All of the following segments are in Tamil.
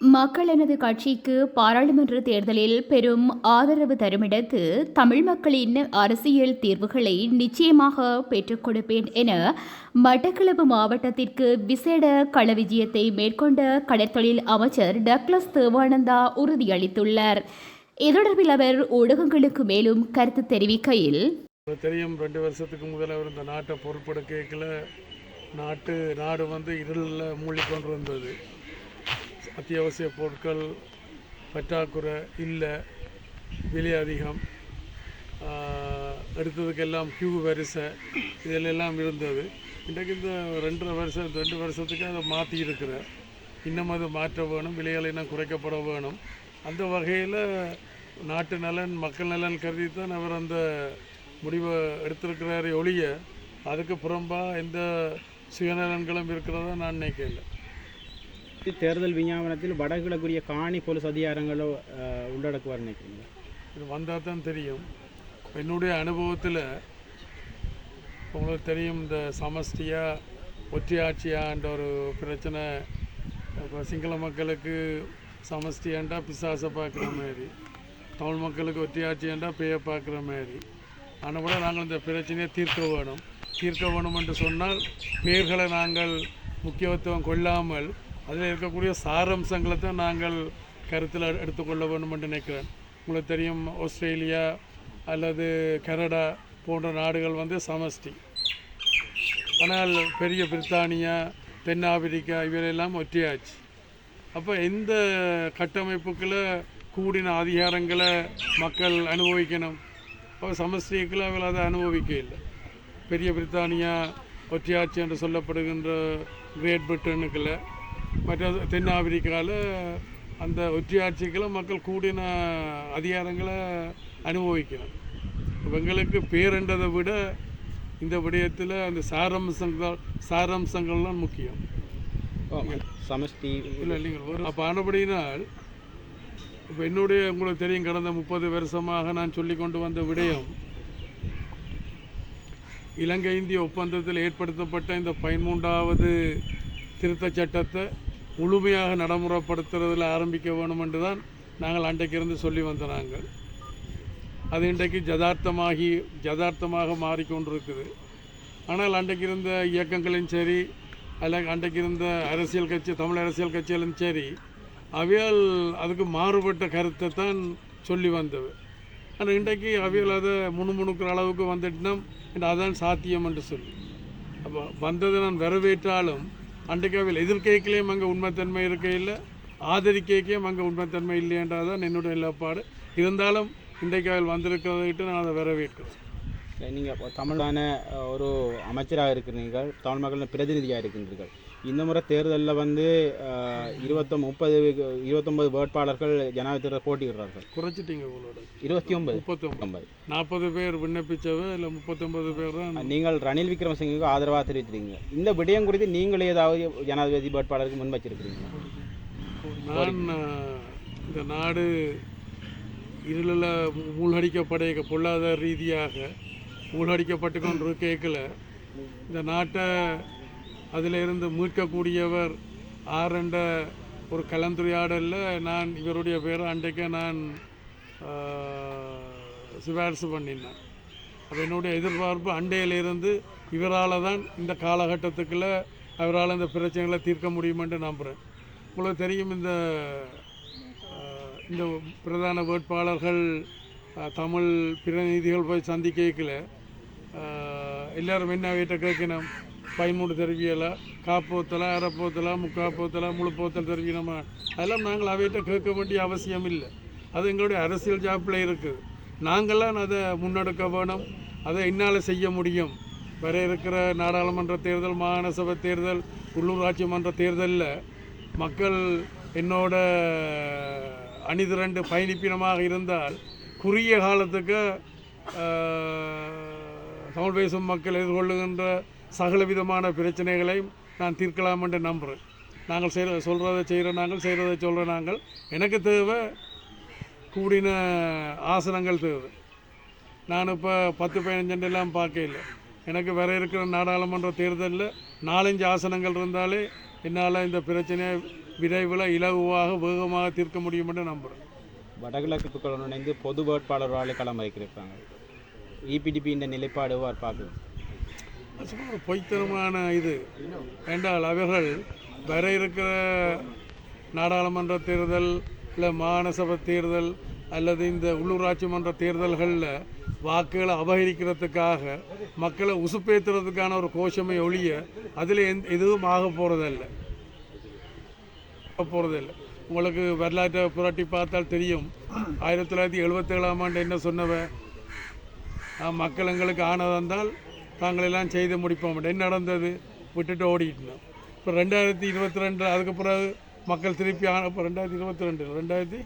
மக்களனது கட்சிக்கு பாராளுமன்ற தேர்தலில் பெரும் ஆதரவு தருமிடத்து தமிழ் மக்களின் அரசியல் தீர்வுகளை நிச்சயமாக பெற்றுக் கொடுப்பேன் என மட்டக்களப்பு மாவட்டத்திற்கு விசேட கள விஜயத்தை மேற்கொண்ட கடற்தொழில் அமைச்சர் டக்ளஸ் தேவானந்தா உறுதியளித்துள்ளார். இது தொடர்பில் அவர் ஊடகங்களுக்கு மேலும் கருத்து தெரிவிக்கையில் தெரியும் ரெண்டு வருஷத்துக்கு முதல்ல அவர் இந்த நாட்டை பொறுப்பெடுக்கல நாட்டு நாடு வந்து இருளில் மூழ்கிக்கொண்டு அத்தியாவசிய பொருட்கள் பற்றாக்குறை இல்லை விலை அதிகம். எடுத்ததுக்கெல்லாம் கியூ வரிசை இதிலெல்லாம் இருந்தது. இன்றைக்கு இந்த ரெண்டரை வருஷம் ரெண்டு வருஷத்துக்கு அதை மாற்றி இருக்கிறேன். இன்னும் அதை மாற்ற வேணும் விலைகளை இன்னும் குறைக்கப்பட வேணும். அந்த வகையில் நாட்டு நலன் மக்கள் நலன் கருதி தான் அவர் அந்த முடிவை எடுத்திருக்கிறாரே ஒழிய அதுக்கு புறம்பாக எந்த சுயநலன்களும் இருக்கிறதா நான் நினைக்கல. தேர்தல் விஞ்ஞாபனத்தில் வடகிழக்குரிய காணி போலீஸ் அதிகாரங்களோ உள்ளடக்குவார் நினைக்கிறீங்க? இது வந்தால் தான் தெரியும். என்னுடைய அனுபவத்தில் உங்களுக்கு தெரியும் இந்த சமஷ்டியா ஒற்றையாட்சியான்ற ஒரு பிரச்சனை இப்போ சிங்கள மக்களுக்கு சமஷ்டியாண்டா பிசாசை பார்க்குற மாதிரி தமிழ் மக்களுக்கு ஒற்றையாட்சியாண்டா பேயை பார்க்குற மாதிரி. ஆனால் கூட நாங்கள் இந்த பிரச்சனையை தீர்க்க வேணும். தீர்க்க வேணும் என்று சொன்னால் பெயர்களை நாங்கள் முக்கியத்துவம் கொள்ளாமல் அதில் இருக்கக்கூடிய சாரம்சங்களை தான் நாங்கள் கருத்தில் எடுத்துக்கொள்ள வேண்டும் என்று நினைக்கிறேன். உங்களுக்கு தெரியும் ஆஸ்திரேலியா அல்லது கனடா போன்ற நாடுகள் வந்து சமஷ்டி. ஆனால் பெரிய பிரித்தானியா தென்னாப்பிரிக்கா இவையெல்லாம் ஒற்றையாச்சு. அப்போ எந்த கட்டமைப்புக்குள்ளே கூடின அதிகாரங்களை மக்கள் அனுபவிக்கணும்? அப்போ சமஷ்டிக்குள்ளே அவள் அதை அனுபவிக்க இல்லை பெரிய பிரித்தானியா ஒற்றையாட்சி என்று சொல்லப்படுகின்ற கிரேட் பிரிட்டனுக்குள்ள மற்ற தென்னாப்பிரிக்காவில் அந்த ஒற்றையாட்சிக்குள்ள மக்கள் கூடின அதிகாரங்களை அனுபவிக்கணும் இப்ப எங்களுக்கு பேரென்றதை விட இந்த விடயத்தில் அந்த சாரம்சங்கள் சாரம்சங்கள்லாம் முக்கியம். சமஷ்டி. இல்லை நீங்கள் ஒரு அப்போ ஆனபடியினால் இப்போ என்னுடைய உங்களுக்கு தெரியும் கடந்த முப்பது வருஷமாக நான் சொல்லி கொண்டு வந்த விடயம் இலங்கை இந்திய ஒப்பந்தத்தில் ஏற்படுத்தப்பட்ட இந்த பதிமூன்றாவது திருத்தச் சட்டத்தை முழுமையாக நடைமுறைப்படுத்துறதில் ஆரம்பிக்க வேணும் என்று தான் நாங்கள் அன்றைக்கிருந்து சொல்லி வந்த நாங்கள். அது இன்றைக்கு ஜதார்த்தமாகி ஜதார்த்தமாக மாறிக்கொண்டிருக்குது. ஆனால் அன்றைக்கு இருந்த இயக்கங்களும் சரி அல்ல அன்றைக்கு இருந்த அரசியல் கட்சி தமிழ் அரசியல் கட்சிகளும் சரி அவியல் அதுக்கு மாறுபட்ட கருத்தை தான் சொல்லி வந்தது. ஆனால் இன்றைக்கு அவியல் அதை முணுமுணுக்கிற அளவுக்கு வந்துட்டுனா அதான் சாத்தியம் என்று சொல்லி. அப்போ வந்ததை நான் வரவேற்றாலும் அண்டிக்கவில்லை அவையில் அங்கே உண்மைத்தன்மை இருக்கையில் ஆதரிக்கைக்கும் அங்கே உண்மைத்தன்மை இல்லையன்றதான் என்னுடைய நிலப்பாடு. இருந்தாலும் இன்றைக்காவில் வந்திருக்கிறதைட்டு நான் அதை வரவேற்கிறேன். நீங்கள் தமிழான ஒரு அமைச்சராக இருக்கிறீர்கள். தமிழ் மக்களின் பிரதிநிதியாக இருக்கின்றீர்கள். இந்த முறை தேர்தலில் வந்து அஹ், இருபத்தொம் முப்பது இருபத்தொம்பது வேட்பாளர்கள் ஜனாதிபதி தேர்தல் போட்டியிடுறார்கள். குறைச்சிட்டீங்க உங்களோட. இருபத்தி ஒன்பது முப்பத்தொம்பது. ஒன்பது நாற்பது பேர் விண்ணப்பிச்சவ இல்லை முப்பத்தொன்பது பேர் தான்? நீங்கள் ரணில் விக்ரமசிங்குக்கு ஆதரவாக தெரிவித்திருக்கீங்க. இந்த விடயம் குறித்து நீங்கள் ஏதாவது ஜனாதிபதி வேட்பாளருக்கு முன் வச்சிருக்கிறீங்களா? நான் இந்த நாடு இருளில் மூழ்கடிக்கப்பட பொருளாதார ரீதியாக மூழ்கடிக்கப்பட்டு கொண்டு கேட்கல. இந்த நாட்டை அதில் இருந்து மீட்கக்கூடியவர் ஆரண்ட ஒரு கலந்துரையாடலில் நான் இவருடைய பேரை அன்றைக்கு நான் சிபாரிசு பண்ணினேன். அப்போ என்னுடைய எதிர்பார்ப்பு அண்டையிலிருந்து இவரால் தான் இந்த காலகட்டத்துக்குள்ள அவரால் இந்த பிரச்சனைகளை தீர்க்க முடியுமென்று நம்புகிறேன் உங்களுக்கு தெரியும் இந்த இந்த பிரதான வேட்பாளர்கள் தமிழ் பிரதிநிதிகள் போய் சந்திக்கல எல்லோரும் என்ன வீட்டை கேட்கணும்? பயன்மூடு தெரிவியலா காப்போத்தில் அரைப்போத்தலா முக்காப்போத்தலா முழுப்போத்தல் போத்தல் நம்ம அதெல்லாம் நாங்கள் அவைகிட்ட கேட்க வேண்டிய அவசியம் இல்லை. அது எங்களுடைய அரசியல் ஜாப்பில் இருக்குது. நாங்கள்லாம் அதை முன்னெடுக்க வேணும். அதை என்னால் செய்ய முடியும். வர இருக்கிற நாடாளுமன்ற தேர்தல் மாகாண சபை தேர்தல் உள்ளூராட்சி மன்ற தேர்தலில் மக்கள் என்னோட அணிதிரண்டு பயணிப்பினமாக இருந்தால் குறுகிய காலத்துக்கு தமிழ் பேசும் மக்கள் எதிர்கொள்ளுகின்ற சகல விதமான பிரச்சனைகளையும் நான் தீர்க்கலாம் என்று நம்புகிறேன் நாங்கள் செய்கிற சொல்கிறத செய்கிற நாங்கள் செய்கிறத சொல்கிற நாங்கள். எனக்கு தேவை கூடின ஆசனங்கள் தேவை. நான் இப்போ பத்து பதினஞ்செண்டெல்லாம் பார்க்கல எனக்கு வர இருக்கிற நாடாளுமன்ற தேர்தலில் நாலஞ்சு ஆசனங்கள் இருந்தாலே என்னால் இந்த பிரச்சனையை விரைவில் இலகுவாக வேகமாக தீர்க்க முடியும் என்று நம்புகிறேன் வடகிழக்கு புக்களுடன் இணைந்து பொது வேட்பாளர்களால் களம் வைக்கிறாங்க இபிடிபி இந்த நிலைப்பாடு பார்க்குது சும்மா ஒரு பொய்த்தனமான இது. என்றால் அவர்கள் வர இருக்கிற நாடாளுமன்ற தேர்தல் இல்லை மாநசபை தேர்தல் அல்லது இந்த உள்ளூராட்சி மன்ற தேர்தல்களில் வாக்குகளை அபகரிக்கிறதுக்காக மக்களை உசுப்பேத்துறதுக்கான ஒரு கோஷமை ஒழிய அதில் எந்த எதுவும் ஆக போகிறதில்ல போகிறதில்லை உங்களுக்கு வரலாற்றை புரட்டி பார்த்தால் தெரியும். ஆயிரத்தி தொள்ளாயிரத்தி எழுபத்தேழாம் ஆண்டு என்ன சொன்னவ? மக்கள் எங்களுக்கு ஆனதந்தால் நாங்களெல்லாம் செய்து முடிப்போம். என்ன நடந்தது? விட்டுட்டு ஓடிக்கிட்டோம் இப்போ ரெண்டாயிரத்தி இருபத்தி ரெண்டு அதுக்கு பிறகு மக்கள் திருப்பி ஆன இப்போ ரெண்டாயிரத்தி இருபத்தி ரெண்டு ரெண்டாயிரத்தி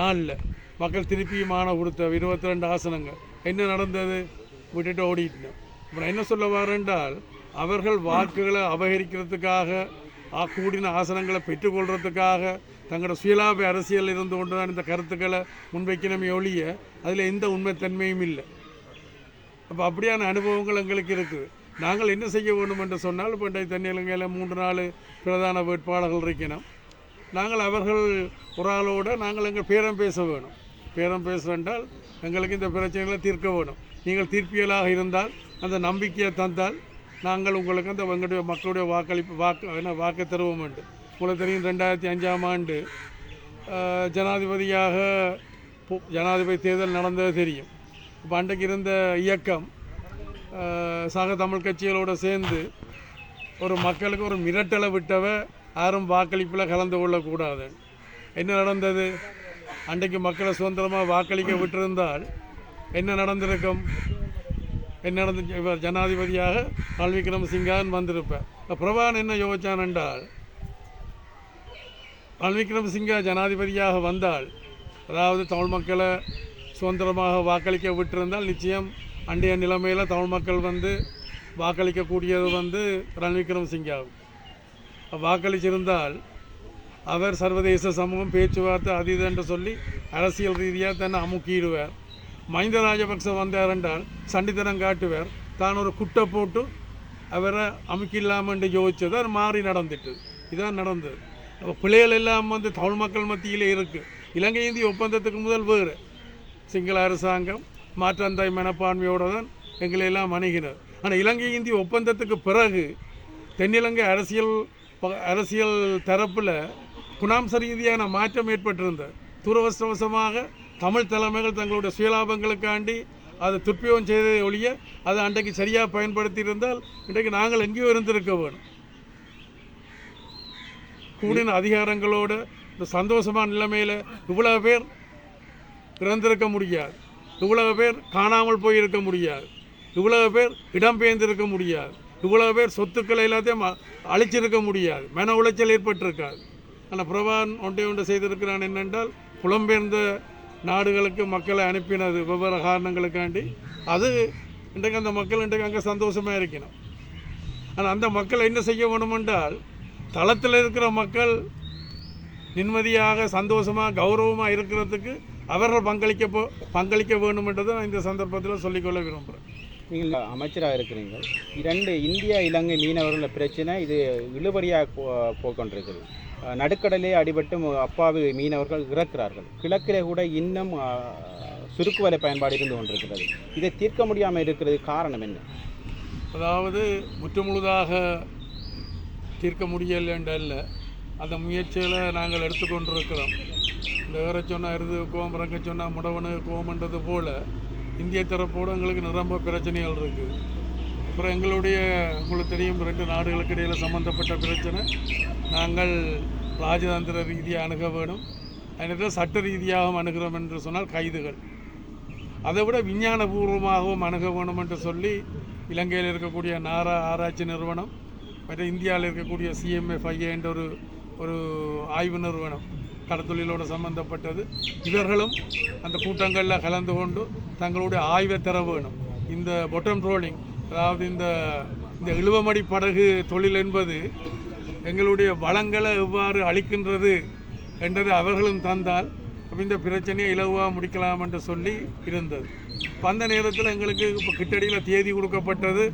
நாலில் மக்கள் திருப்பியும் ஆணை கொடுத்த இருபத்தி ரெண்டு ஆசனங்கள். என்ன நடந்தது? விட்டுட்டு ஓடிக்கிட்டோம் இப்போ நான் என்ன சொல்ல வரேன்றால் அவர்கள் வாக்குகளை அபகரிக்கிறதுக்காக கூடின ஆசனங்களை பெற்றுக்கொள்றதுக்காக தங்களோட சுயலாப அரசியல் இருந்து கொண்டு தான் இந்த கருத்துக்களை முன்வைக்கணுமே ஒழிய அதில் எந்த உண்மைத்தன்மையும் இல்லை. அப்போ அப்படியான அனுபவங்கள் எங்களுக்கு இருக்குது நாங்கள் என்ன செய்ய வேண்டும் என்று சொன்னால் இப்போ தென்னிலங்கையில் மூன்று நாலு பிரதான வேட்பாளர்கள் இருக்கணும். நாங்கள் அவர்கள் ஒரு ஆளோட நாங்கள் எங்கள் பேரம் பேச வேணும். பேரம் பேசுவென்றால் எங்களுக்கு இந்த பிரச்சனைகளை தீர்க்க வேணும். நீங்கள் தீர்ப்பியலாக இருந்தால் அந்த நம்பிக்கையை தந்தால் நாங்கள் உங்களுக்கு அந்த எங்களுடைய மக்களுடைய வாக்களிப்பு வாக்கு என்ன வாக்கு தருவோம் என்று. உங்களுக்கு தெரியும் ரெண்டாயிரத்தி அஞ்சாம் ஆண்டு ஜனாதிபதியாக பு- ஜனாதிபதி தேர்தல் நடந்தது தெரியும். இப்போ அன்றைக்கு இருந்த இயக்கம் சக தமிழ் கட்சிகளோடு சேர்ந்து ஒரு மக்களுக்கு ஒரு மிரட்டலை விட்டவ யாரும் வாக்களிப்பில் கலந்து கொள்ளக்கூடாது. என்ன நடந்தது? அன்றைக்கு மக்களை சுதந்திரமாக வாக்களிக்க விட்டிருந்தால் என்ன நடந்திருக்கும்? என்ன நடந்து இவர் ஜனாதிபதியாக ரணில் விக்ரமசிங்கான் வந்திருப்பார். பிரபான் என்ன யோசிச்சான் என்றால் ரணில் விக்ரமசிங்கா ஜனாதிபதியாக வந்தால் அதாவது தமிழ் மக்களை சுதந்திரமாக வாக்களிக்க விட்டிருந்தால் நிச்சயம் அண்டைய நிலைமையில் தமிழ் மக்கள் வந்து வாக்களிக்கக்கூடியது வந்து ரணில் விக்ரமசிங்காவும் வாக்களிச்சிருந்தால் அவர் சர்வதேச சமூகம் பேச்சுவார்த்தை அது இது என்று சொல்லி அரசியல் ரீதியாக தன்னை அமுக்கிடுவார். மஹிந்த ராஜபக்ச வந்தார் என்றால் சண்டித்தனம் காட்டுவார். தான் ஒரு குட்டை போட்டு அவரை அமுக்கிடலாமென்று யோசிச்சது. அது மாறி நடந்துட்டு இதான் நடந்தது. பிள்ளைகள் எல்லாம் வந்து தமிழ் மக்கள் மத்தியிலே இருக்குது இலங்கை இந்திய ஒப்பந்தத்துக்கு முதல் வேறு. சிங்கள அரசாங்கம் மாற்றந்தாய் மனப்பான்மையோடு தான் எங்களை எல்லாம் அணுகினர். ஆனால் இலங்கை இந்திய ஒப்பந்தத்துக்கு பிறகு தென்னிலங்கை அரசியல் அரசியல் தரப்பில் குணாம்ச ரீதியான மாற்றம் ஏற்பட்டிருந்தது துரவசவசமாக தமிழ் தலைமைகள் தங்களுடைய சுயலாபங்களுக்காண்டி அதை துப்பியம் செய்ததை ஒழிய அதை அன்றைக்கு சரியாக பயன்படுத்தி இருந்தால் இன்றைக்கு நாங்கள் எங்கேயோ இருந்திருக்க வேணும். கூடின அதிகாரங்களோடு இந்த சந்தோஷமான நிலைமையில் இவ்வளோ பேர் பிறந்திருக்க முடியாது. இவ்வளவு பேர் காணாமல் போயிருக்க முடியாது. இவ்வளவு பேர் இடம்பெயர்ந்திருக்க முடியாது. இவ்வளவு பேர் சொத்துக்களை எல்லாத்தையும் அழிச்சிருக்க முடியாது. மன உளைச்சல் ஏற்பட்டிருக்காது. ஆனால் பிரபான் ஒன்றை ஒன்று செய்திருக்கிறான் என்னென்றால் புலம்பெயர்ந்த நாடுகளுக்கு மக்களை அனுப்பினது வெவ்வேறு காரணங்களுக்காண்டி. அது இன்றைக்கு அந்த மக்கள் இன்றைக்கு அங்கே சந்தோஷமாக இருக்கணும். ஆனால் அந்த மக்கள் என்ன செய்ய வேணுமென்றால் தளத்தில் இருக்கிற மக்கள் நிம்மதியாக சந்தோஷமாக கௌரவமாக இருக்கிறதுக்கு அவர்கள் பங்களிக்க போ பங்களிக்க வேண்டுமென்றதை நான் இந்த சந்தர்ப்பத்தில் சொல்லிக்கொள்ள விரும்புகிறேன். நீங்கள் அமைச்சராக இருக்கிறீங்க. இரண்டு இந்தியா இலங்கை மீனவர்கள பிரச்சனை இது இழுபறியாக போ போய்கொண்டிருக்குது அஹ் நடுக்கடலே அடிபட்டு அப்பாவி மீனவர்கள் இறக்கிறார்கள். கிழக்கிலே கூட இன்னும் சுருக்கு வலை பயன்பாடு இருந்து கொண்டிருக்கிறது. இதை தீர்க்க முடியாமல் இருக்கிறது காரணம் என்ன? அதாவது முற்றுமுழுதாக தீர்க்க முடியலைன்றல்ல அந்த முயற்சிகளை நாங்கள் எடுத்துக்கொண்டிருக்கிறோம். இந்த சொன்னால் எருது கோம் சொன்னால் முடவனு கோமன்றது போல் இந்திய தரப்போடு எங்களுக்கு நிரம்ப பிரச்சனைகள் இருக்குது அப்புறம் எங்களுடைய உங்களுக்கு தெரியும் ரெண்டு நாடுகளுக்கு இடையில் சம்மந்தப்பட்ட பிரச்சனை. நாங்கள் ராஜதந்திர ரீதியாக அணுக வேணும். அதனால் சட்ட ரீதியாகவும் அணுகிறோம் என்று சொன்னால் கைதுகள். அதை விட விஞ்ஞானபூர்வமாகவும் அணுக வேணும் என்று சொல்லி இலங்கையில் இருக்கக்கூடிய நாரா ஆராய்ச்சி நிறுவனம் மற்ற இந்தியாவில் இருக்கக்கூடிய சிஎம்எஃப்ஐஏ என்ற ஒரு ஒரு ஆய்வு நிறுவனம் கடத்தொழிலோடு சம்பந்தப்பட்டது. இவர்களும் அந்த கூட்டங்களில் கலந்து கொண்டு தங்களுடைய ஆய்வை தர வேணும். இந்த பொட்டம் ட்ரோலிங் அதாவது இந்த இந்த இழுவமடி படகு தொழில் என்பது எங்களுடைய வளங்களை எவ்வாறு அளிக்கின்றது என்றது அவர்களும் தந்தால் இந்த பிரச்சனையை இலகுவாக முடிக்கலாம் என்று சொல்லி இருந்தது. அந்த நேரத்தில் எங்களுக்கு இப்போ கிட்டடியில் தேதி கொடுக்கப்பட்டது.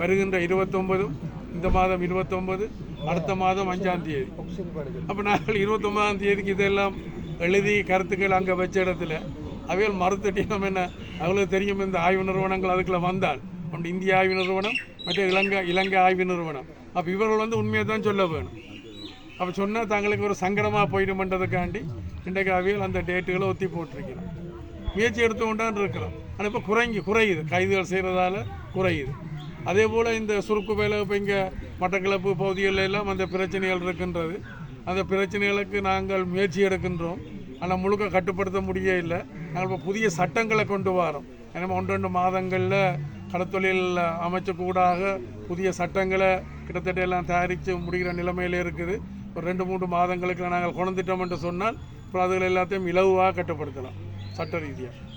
வருகின்ற இருபத்தொன்பதும் இந்த மாதம் இருபத்தொன்பது. அடுத்த மாதம் அஞ்சாம் தேதி. அப்போ நாங்கள் இருபத்தொம்பதாம் தேதிக்கு இதெல்லாம் எழுதி கருத்துக்கள் அங்கே வச்ச இடத்துல. அவைகள் மறுத்துட்டினோம் என்ன அவங்களுக்கு தெரியும் இந்த ஆய்வு நிறுவனங்கள் அதுக்குள்ள வந்தால். ஒன்று இந்திய ஆய்வு நிறுவனம் மற்ற இலங்கை இலங்கை ஆய்வு நிறுவனம். அப்போ இவர்கள் வந்து உண்மையை தான் சொல்ல வேணும். அப்போ சொன்னால் தங்களுக்கு ஒரு சங்கடமாக போயிடுமன்றதுக்காண்டி இன்றைக்கு அவையில் அந்த டேட்டுகளை ஒத்தி போட்டிருக்கிறோம் முயற்சி எடுத்து கொண்டான் இருக்கிறோம். ஆனால் இப்போ குறைங்கி குறையுது. கைதுகள் செய்கிறதால குறையுது. அதே போல் இந்த சுருக்கு வேலை இப்போ இங்கே மட்டக்களப்பு பகுதிகளில் எல்லாம் அந்த பிரச்சனைகள் இருக்கின்றது. அந்த பிரச்சனைகளுக்கு நாங்கள் முயற்சி எடுக்கின்றோம். ஆனால் முழுக்க கட்டுப்படுத்த முடிய இல்லை. நாங்கள் இப்போ புதிய சட்டங்களை கொண்டு வரோம். ஏன்னா ஒன்று ரெண்டு மாதங்களில் கடத்தொழில் அமைச்சக்கூடாக புதிய சட்டங்களை கிட்டத்தட்ட எல்லாம் தயாரித்து முடிகிற நிலைமையில் இருக்குது. ஒரு ரெண்டு மூன்று மாதங்களுக்கு நாங்கள் கொண்டுட்டோம் என்று சொன்னால் அப்புறம் அதுகள் எல்லாத்தையும் இலவாக கட்டுப்படுத்தலாம். சட்ட ரீதியாக